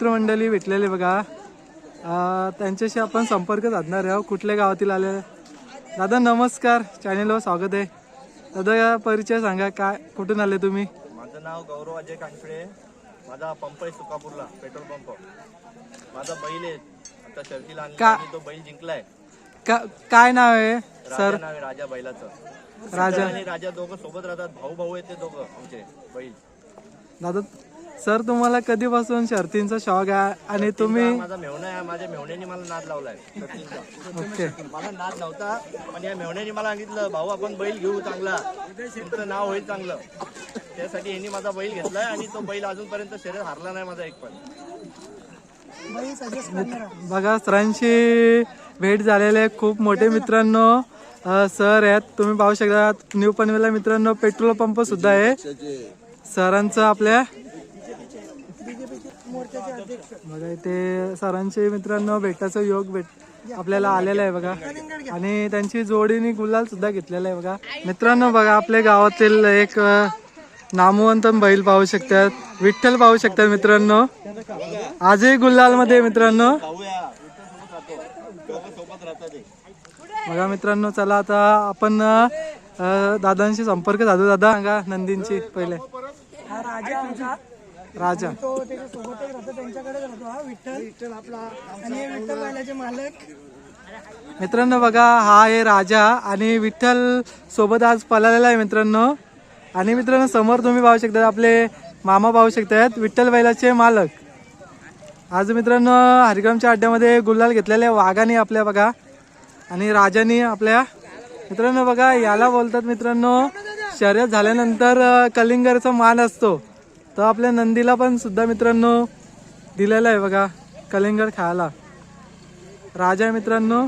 मित्रमंडळी भेटलेले बघा. त्यांच्याशी आपण संपर्क साधणार आहोत. कुठल्या गावातील आले? दादा नमस्कार. चॅनेलवर स्वागत आहे. दादा या परिचय सांगा. काय कुठून आले तुम्ही? माझं नाव गौरव अजय कानफळे. माझा पंप आहे सुकापूरला पेट्रोल पंप. माझा बैल आहे. आता शर्तीला आणला का- आणि तो बैल जिंकलाय. का काय नाव आहे राजा सर? नाव आहे राजा बैलाचं. राजा. आणि राजा दोघं सोबत राहतात. भाऊ भाऊ आहेत ते दोघं आमचे बैल. दादा सर तुम्हाला कधीपासून शर्तींचा शौक आहे आणि तुम्ही माझा मेवणा आहे माझ्या मेवण्याने मला नाद लावलाय. ओके. मला नाद नव्हता पण या मेवण्याने मला सांगितलं भाऊ आपण बैल घेऊ चांगला. तुमचं नाव होईल चांगलं. त्यासाठी यांनी माझा बैल घेतलाय आणि तो बैल अजूनपर्यंत शरीर हारला नाही माझा एक पण. बघा सरांशी भेट झालेले आहे. खूप मोठे मित्रांनो सर आहेत. तुम्ही पाहू शकता न्यू पनवेलला मित्रांनो पेट्रोल पंप सुद्धा आहे. सरांचं आपल्या बघा इथे सरांचे मित्रांनो भेटायचं योग भेट आपल्याला आलेला आहे बघा. आणि त्यांची जोडीने गुलाल सुद्धा घेतलेला आहे बघा. मित्रांनो बघा आपल्या गावातील एक नामवंत बैल पाहू शकतात. विठ्ठल पाहू शकतात मित्रांनो. आजही गुल्लाल मध्ये मित्रांनो. बघा मित्रांनो चला आता आपण दादांशी संपर्क साधू. दादा सांगा नंदींची पहिले. राजा. तो राहतो त्यांच्याकडेच राहतो हा विठ्ठल. विठ्ठल आपला आणि हे विठ्ठल बैलाचे मालक. मित्रांनो बघा हा आहे राजा आणि विठ्ठल सोबत आज पळालेला आहे मित्रांनो. आणि मित्रांनो समोर तुम्ही पाहू शकता आपले मामा पाहू शकतात विठ्ठल बैलाचे मालक. आज मित्रांनो हरिग्रामच्या अड्ड्यामध्ये गुलाल घेतलेले वाघाने आपल्या बघा आणि राजाने आपल्या. मित्रांनो बघा याला बोलतात मित्रांनो शर्यत झाल्यानंतर कलिंगरचा मान असतो. तर आपल्या नंदीला पण सुद्धा मित्रांनो दिलेला आहे बघा कलिंगड खायला. राजा मित्रांनो.